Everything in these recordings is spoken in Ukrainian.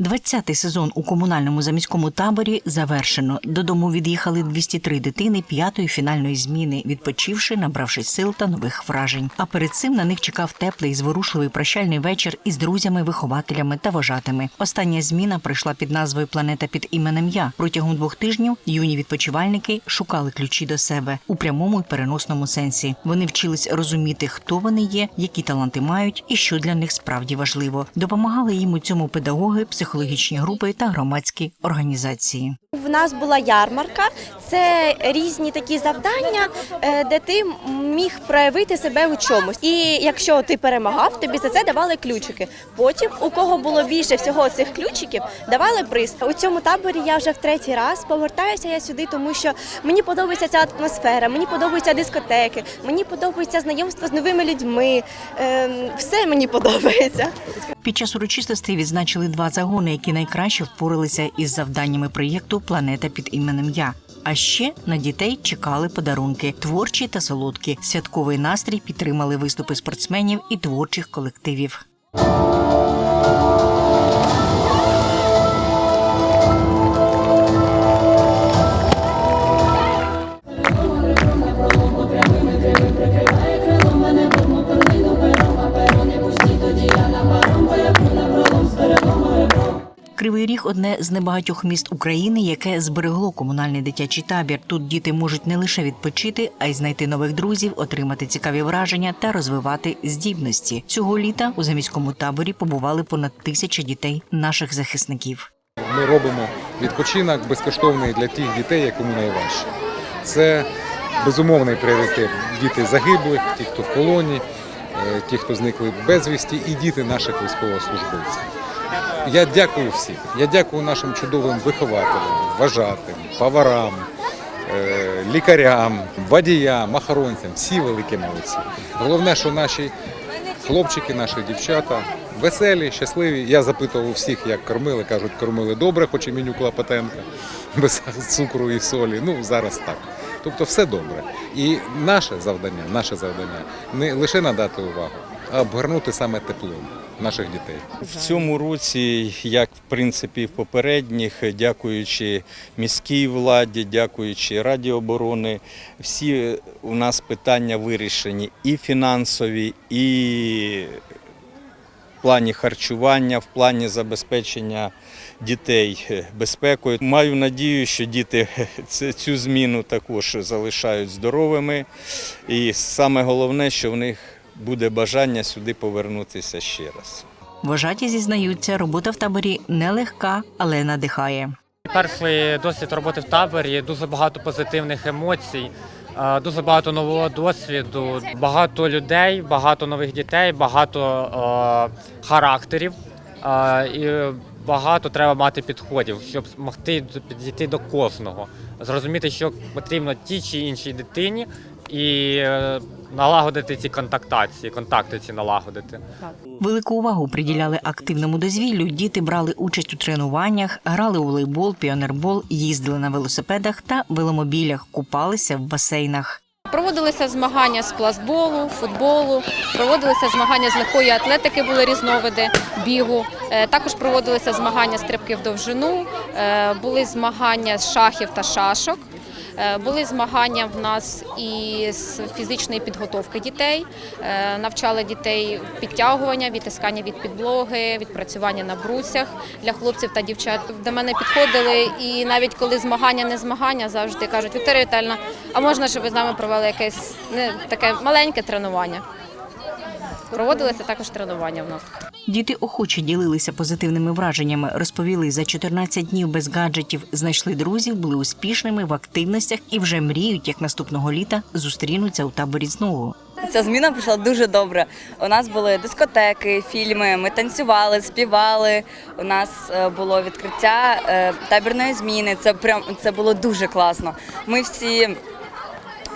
20-й сезон у комунальному заміському таборі завершено. Додому від'їхали 203 дитини п'ятої фінальної зміни, відпочивши, набравшись сил та нових вражень. А перед цим на них чекав теплий, зворушливий прощальний вечір із друзями, вихователями та вожатими. Остання зміна прийшла під назвою Планета під іменем Я. Протягом двох тижнів юні відпочивальники шукали ключі до себе у прямому і переносному сенсі. Вони вчились розуміти, хто вони є, які таланти мають і що для них справді важливо. Допомагали їм у цьому педагоги, психологічні групи та громадські організації. В нас була ярмарка. Це різні такі завдання, е, де ти міг проявити себе у чомусь. І якщо ти перемагав, тобі за це давали ключики. Потім, у кого було більше всього цих ключиків, давали приз. У цьому таборі я вже в третій раз повертаюся я сюди, тому що мені подобається ця атмосфера, мені подобаються дискотеки, мені подобається знайомство з новими людьми. Ем, Все мені подобається. Під час урочистостей відзначили два загони, які найкраще впоралися із завданнями проєкту Планета під іменем Я. А ще на дітей чекали подарунки творчі та солодкі. Святковий настрій підтримали виступи спортсменів і творчих колективів. Кривий Ріг одне з небагатьох міст України, яке зберегло комунальний дитячий табір. Тут діти можуть не лише відпочити, а й знайти нових друзів, отримати цікаві враження та розвивати здібності. Цього літа у заміському таборі побували понад тисяча дітей наших захисників. Ми робимо відпочинок безкоштовний для тих дітей, якому найважче. Це безумовний пріоритет. Діти загиблих, ті, хто в полоні, е, ті, хто зникли безвісті, і діти наших військовослужбовців. Я дякую всім. Я дякую нашим чудовим вихователям, вважатим, поварам, е, лікарям, водіям, охоронцям. Всі великі молодці. Головне, що наші хлопчики, наші дівчата веселі, щасливі. Я запитував у всіх, як кормили. Кажуть, кормили добре, хоч і меню Клопотенка, без цукру і солі. Ну, зараз так. Тобто все добре. І наше завдання, наше завдання не лише надати увагу, а обгорнути саме теплом наших дітей. В цьому році, як в принципі в попередніх, дякуючи міській владі, дякуючи Раді оборони, всі у нас питання вирішені і фінансові, і в плані харчування, в плані забезпечення дітей безпекою. Маю надію, що діти цю зміну також залишають здоровими. І саме головне, що в них буде бажання сюди повернутися ще раз. Вожаті зізнаються, робота в таборі нелегка, але надихає. Перший досвід роботи в таборі, дуже багато позитивних емоцій, е, дуже багато нового досвіду, багато людей, багато нових дітей, багато е, характерів е, і багато треба мати підходів, щоб змогти підійти до кожного, зрозуміти, що потрібно тій чи іншій дитині, і е, налагодити ці контактації, контакти ці налагодити. Велику увагу приділяли активному дозвіллю. Діти брали участь у тренуваннях, грали у волейбол, піонербол, їздили на велосипедах та веломобілях, купалися в басейнах. Проводилися змагання з пластболу, футболу, проводилися змагання з легкої атлетики, були різновиди бігу. Е, Також проводилися змагання стрибки в довжину, е, були змагання з шахів та шашок. Е, Були змагання в нас і з фізичної підготовки дітей. Е, Навчали дітей підтягування, відтискання від підлоги, відпрацювання на брусях для хлопців та дівчат. До мене підходили, і навіть коли змагання не змагання, завжди кажуть, Вікторія Вітальна, а можна, щоб ви з нами провели якесь не таке маленьке тренування? Проводилися також тренування в нас. Діти охоче ділилися позитивними враженнями, розповіли за 14 днів без гаджетів, знайшли друзів, були успішними в активностях і вже мріють, як наступного літа зустрінуться у таборі знову. Ця зміна прийшла дуже добре. У нас були дискотеки, фільми, ми танцювали, співали. У нас е, було відкриття е, табірної зміни. Це прям це було дуже класно. Ми всі.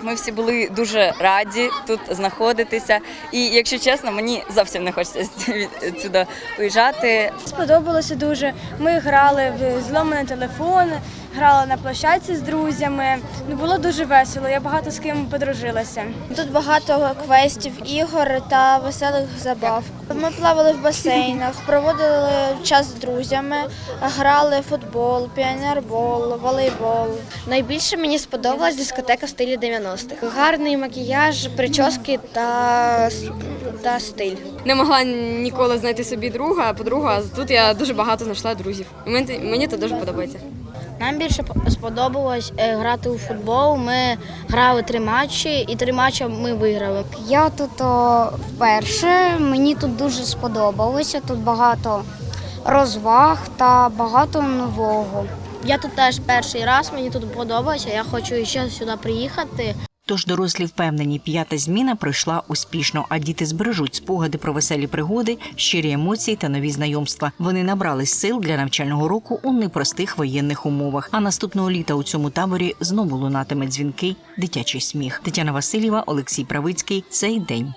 Ми всі були дуже раді тут знаходитися. І якщо чесно, мені зовсім не хочеться сюди уїжджати. Сподобалося дуже. Ми грали в зломаний телефон, грала на площадці з друзями. Ну було дуже весело. Я багато з ким подружилася. Тут багато квестів, ігор та веселих забав. Ми плавали в басейнах, проводили час з друзями, грали в футбол, піонербол, волейбол. Найбільше мені сподобалась дискотека в стилі 90-х. Гарний макіяж, прически та, та стиль. Не могла ніколи знайти собі друга, а подруга, а тут я дуже багато знайшла друзів. І мені, мені це дуже подобається. Нам більше сподобалось е, грати у футбол. Ми грали три матчі, і три матчі ми виграли. Я тут о, вперше. Мені тут дуже сподобалося. Тут багато розваг та багато нового. Я тут теж перший раз, мені тут подобається. Я хочу ще сюди приїхати. Тож дорослі впевнені, п'ята зміна пройшла успішно, а діти збережуть спогади про веселі пригоди, щирі емоції та нові знайомства. Вони набрали сил для навчального року у непростих воєнних умовах. А наступного літа у цьому таборі знову лунатиме дзвінки, дитячий сміх. Тетяна Васильєва, Олексій Правицький. Цей день.